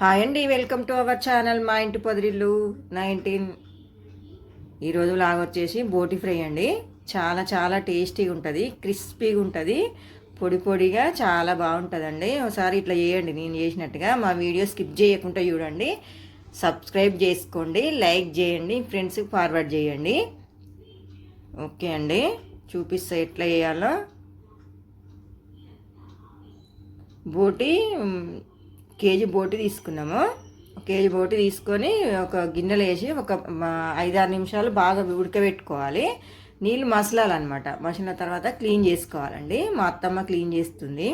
Hi అండి welcome to our channel మా ఇంటి పొదిరిల్లు నైన్టీన్. ఈరోజు లాగా వచ్చేసి బోటి ఫ్రై అండి. చాలా చాలా టేస్టీగా ఉంటుంది క్రిస్పీగా ఉంటుంది పొడి పొడిగా చాలా బాగుంటుందండి. ఒకసారి ఇట్లా చేయండి నేను చేసినట్టుగా. మా వీడియో స్కిప్ చేయకుండా చూడండి. సబ్స్క్రైబ్ చేసుకోండి లైక్ చేయండి ఫ్రెండ్స్కి ఫార్వర్డ్ చేయండి. ఓకే అండి చూపిస్తా ఎట్లా చేయాలో. బోటి కేజీ బోటి తీసుకున్నాము. కేజీ బోటి తీసుకొని ఒక గిన్నెలో వేసి ఒక ఐదారు నిమిషాలు బాగా ఉడకబెట్టుకోవాలి. నీళ్ళు మసలాలన్నమాట. మసిలిన తర్వాత క్లీన్ చేసుకోవాలండి. మా అత్తమ్మ క్లీన్ చేస్తుంది.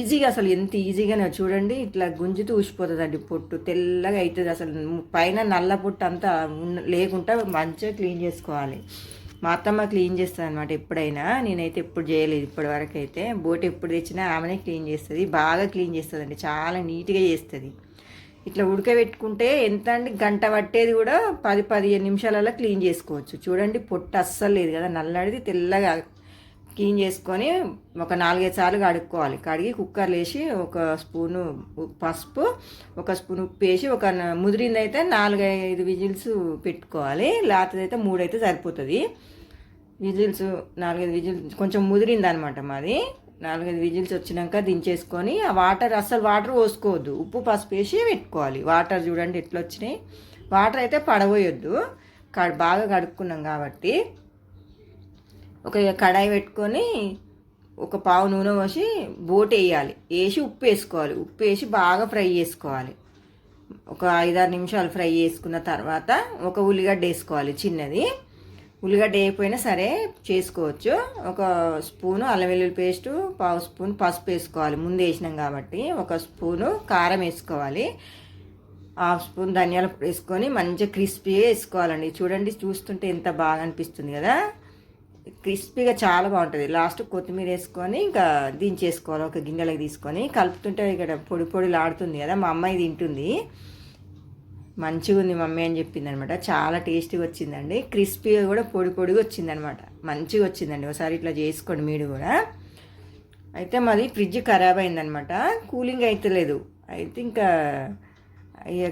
ఈజీగా అసలు ఎంత ఈజీగానే చూడండి ఇట్లా గుంజుతూ ఊసిపోతుందండి పొట్టు. తెల్లగా అవుతుంది అసలు. పైన నల్ల పొట్టు అంతా లేకుండా మంచిగా క్లీన్ చేసుకోవాలి. మా అత్తమ్మ క్లీన్ చేస్తుంది అనమాట ఎప్పుడైనా. నేనైతే ఎప్పుడు చేయలేదు ఇప్పటి వరకు అయితే బోట్ ఎప్పుడు తెచ్చినా ఆమెనే క్లీన్ చేస్తుంది. బాగా క్లీన్ చేస్తుందండి. చాలా నీట్గా చేస్తుంది. ఇట్లా ఉడకబెట్టుకుంటే ఎంత అండి? గంట పట్టేది కూడా పది పదిహేను నిమిషాలలో క్లీన్ చేసుకోవచ్చు. చూడండి పొట్టు అస్సలు లేదు కదా. నల్లడిది తెల్లగా క్లీన్ చేసుకొని ఒక నాలుగైదు సార్లు కడుక్కోవాలి. కడిగి కుక్కర్లో వేసి ఒక స్పూను పసుపు ఒక స్పూన్ ఉప్పు వేసి ఒక ముదిరింది అయితే నాలుగైదు విజిల్స్ పెట్టుకోవాలి. లేకపోతే అయితే మూడు అయితే సరిపోతుంది. విజిల్స్ నాలుగైదు విజిల్స్ కొంచెం ముదిరింది అనమాట మాది. నాలుగైదు విజిల్స్ వచ్చినాక దించేసుకొని ఆ వాటర్ అస్సలు వాటర్ పోసుకోవద్దు. ఉప్పు పసుపు వేసి పెట్టుకోవాలి. వాటర్ చూడండి ఎట్లా వచ్చినాయి వాటర్ అయితే పడబోయొద్దు. బాగా కడుక్కున్నాం కాబట్టి ఒక కడాయి పెట్టుకొని ఒక పావు నూనె పోసి బోట్ వేయాలి. వేసి ఉప్పు వేసుకోవాలి. ఉప్పు వేసి బాగా ఫ్రై చేసుకోవాలి. ఒక ఐదారు నిమిషాలు ఫ్రై చేసుకున్న తర్వాత ఒక ఉల్లిగడ్డ వేసుకోవాలి చిన్నది. ఉల్లిగడ్డ వేయకపోయినా సరే చేసుకోవచ్చు. ఒక స్పూను అల్లం వెల్లుల్లి పేస్టు పావు స్పూన్ పసుపు వేసుకోవాలి. ముందు వేసినాం కాబట్టి ఒక స్పూను కారం వేసుకోవాలి. హాఫ్ స్పూన్ ధనియాల పొడి వేసుకొని మంచిగా క్రిస్పీ వేసుకోవాలండి. చూడండి చూస్తుంటే ఎంత బాగా అనిపిస్తుంది కదా. క్రిస్పీగా చాలా బాగుంటుంది. లాస్ట్ కొత్తిమీర వేసుకొని ఇంకా దించేసుకోవాలి. ఒక గిన్నెలకు తీసుకొని కలుపుతుంటే ఇక్కడ పొడి పొడి లాడుతుంది కదా మా అమ్మాయి తింటుంది. మంచిగా ఉంది మమ్మీ అని చెప్పింది అనమాట చాలా టేస్టీగా వచ్చిందండి. క్రిస్పీగా కూడా పొడి పొడిగా వచ్చిందనమాట. మంచిగా వచ్చిందండి. ఒకసారి ఇట్లా చేసుకోండి మీరు కూడా. అయితే మాది ఫ్రిడ్జ్ ఖరాబ్ అయిందనమాట. కూలింగ్ అయితే లేదు. అయితే ఇంకా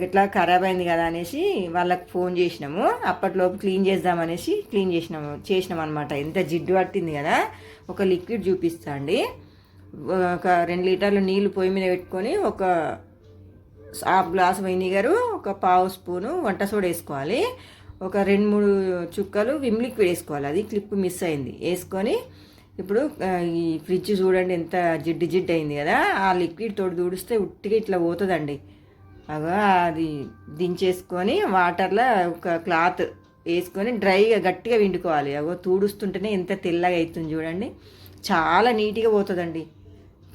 ఇట్లా ఖరాబ్ అయింది కదా అనేసి వాళ్ళకి ఫోన్ చేసినాము. అప్పట్లోపు క్లీన్ చేద్దామనేసి క్లీన్ చేసినాము. చేసినాం అనమాట ఎంత జిడ్డు పట్టింది కదా. ఒక లిక్విడ్ చూపిస్తా అండి. ఒక రెండు లీటర్లు నీళ్ళు పొయ్యి మీద పెట్టుకొని ఒక హాఫ్ గ్లాస్ వెనిగరు ఒక పావు స్పూను వంట సోడా వేసుకోవాలి. ఒక రెండు మూడు చుక్కలు విమ్ లిక్విడ్ వేసుకోవాలి. అది క్లిప్ మిస్ అయింది. వేసుకొని ఇప్పుడు ఈ ఫ్రిడ్జ్ చూడండి ఎంత జిడ్డు జిడ్డు అయింది కదా. ఆ లిక్విడ్ తోడు దూడిస్తే ఉట్టిగా ఇట్లా పోతుందండి. అది దించేసుకొని వాటర్లో ఒక క్లాత్ వేసుకొని డ్రైగా గట్టిగా విండుకోవాలి. అగో తూడుస్తుంటేనే ఎంత తెల్లగా అవుతుంది చూడండి. చాలా నీట్గా పోతుందండి.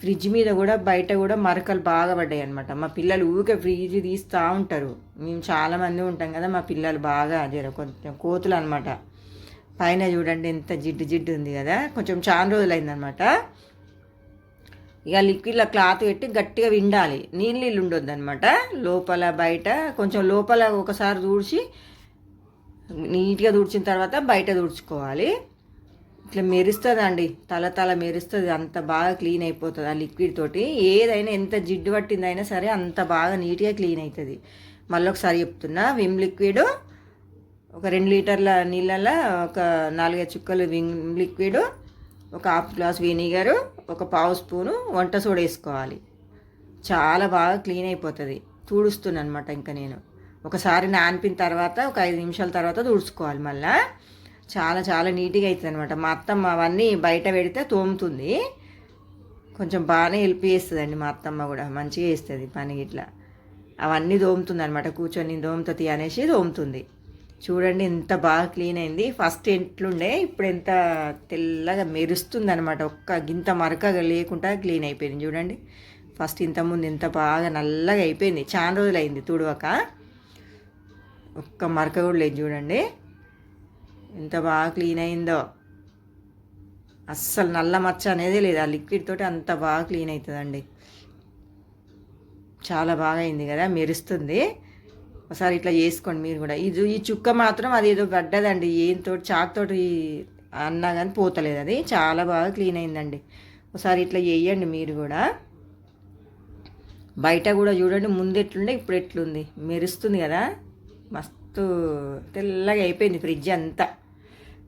ఫ్రిడ్జ్ మీద కూడా బయట కూడా మరకలు బాగా పడ్డాయి అనమాట మా పిల్లలు ఊరికే ఫ్రిడ్జ్ తీస్తూ ఉంటారు. మేము చాలామంది ఉంటాం కదా మా పిల్లలు బాగా జర కొంచెం కోతులు అనమాట పైన చూడండి ఎంత జిడ్డు జిడ్డు ఉంది కదా కొంచెం చాలా రోజులు అయిందనమాట ఇక లిక్విడ్లో క్లాత్ పెట్టి గట్టిగా విండాలి. నీళ్ళు నీళ్ళు ఉండొద్దు అనమాట లోపల బయట కొంచెం లోపల ఒకసారి దూడ్చి నీట్గా తుడిచిన తర్వాత బయట తుడుచుకోవాలి. ఇట్లా మెరుస్తుంది అండి తల తల మెరుస్తుంది. అంత బాగా క్లీన్ అయిపోతుంది ఆ లిక్విడ్ తోటి. ఏదైనా ఎంత జిడ్డు పట్టిందైనా సరే అంత బాగా నీట్గా క్లీన్ అవుతుంది మళ్ళీ ఒకసారి చెప్తున్నా విమ్ లిక్విడ్ ఒక రెండు లీటర్ల నీళ్ళల్లో ఒక నాలుగైదు చుక్కలు విమ్ లిక్విడ్ ఒక హాఫ్ గ్లాస్ వినిగర్ ఒక పావు స్పూను వంట సోడా వేసుకోవాలి. చాలా బాగా క్లీన్ అయిపోతుంది. తుడుస్తున్నాను అనమాట ఇంకా నేను. ఒకసారి నానిపిన తర్వాత ఒక ఐదు నిమిషాల తర్వాత తుడుచుకోవాలి మళ్ళా. చాలా చాలా నీట్గా అవుతుంది అనమాట మా అత్తమ్మ అవన్నీ బయట పెడితే తోముతుంది. కొంచెం బాగానే హెల్ప్ చేస్తుందండి మా అత్తమ్మ కూడా. మంచిగా చేస్తుంది పని ఇట్లా అవన్నీ దోముతుంది అనమాట కూర్చొని దోముతుంది అనేసి దోముతుంది చూడండి ఎంత బాగా క్లీన్ అయింది. ఫస్ట్ ఎట్లుండే ఇప్పుడు ఎంత తెల్లగా మెరుస్తుంది అనమాట ఒక్క గింత మరక లేకుండా క్లీన్ అయిపోయింది చూడండి. ఫస్ట్ ఇంతకుముందు ఎంత బాగా నల్లగా అయిపోయింది. చాలా రోజులు అయింది తుడవక. ఒక్క మరక కూడా లేదు చూడండి. ఎంత బాగా క్లీన్ అయిందో. అస్సలు నల్ల మచ్చ అనేది లేదు. ఆ లిక్విడ్ తోటి అంత బాగా క్లీన్ అవుతుందండి. చాలా బాగా అయింది కదా మెరుస్తుంది. ఒకసారి ఇట్లా చేసుకోండి మీరు కూడా. ఇది ఈ చుక్క మాత్రం అది ఏదో పడ్డదండి ఏంతో చాక్తోటి అన్నా కానీ పోతలేదు అది. చాలా బాగా క్లీన్ అయిందండి. ఒకసారి ఇట్లా చేయండి మీరు కూడా. బయట కూడా చూడండి ముందు ఎట్లుండే ఇప్పుడు ఎట్లుంది. మెరుస్తుంది కదా. మస్తు తెల్లగా అయిపోయింది ఫ్రిడ్జ్ అంతా.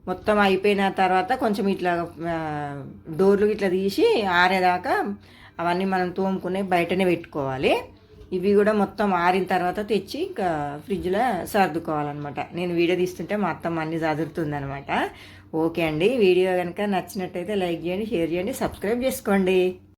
మొత్తం అయిపోయిన తర్వాత కొంచెం ఇట్లా డోర్లు ఇట్లా తీసి ఆరేదాకా అవన్నీ మనం తోముకునే బయటనే పెట్టుకోవాలి. ఇవి కూడా మొత్తం ఆరిన తర్వాత తెచ్చి ఇంకా ఫ్రిడ్జ్లో సర్దుకోవాలన్నమాట. నేను వీడియో తీస్తుంటే మా అత్తమ్మ అన్ని చదురుతుంది అనమాట ఓకే అండి. వీడియో కనుక నచ్చినట్టయితే లైక్ చేయండి షేర్ చేయండి సబ్స్క్రైబ్ చేసుకోండి.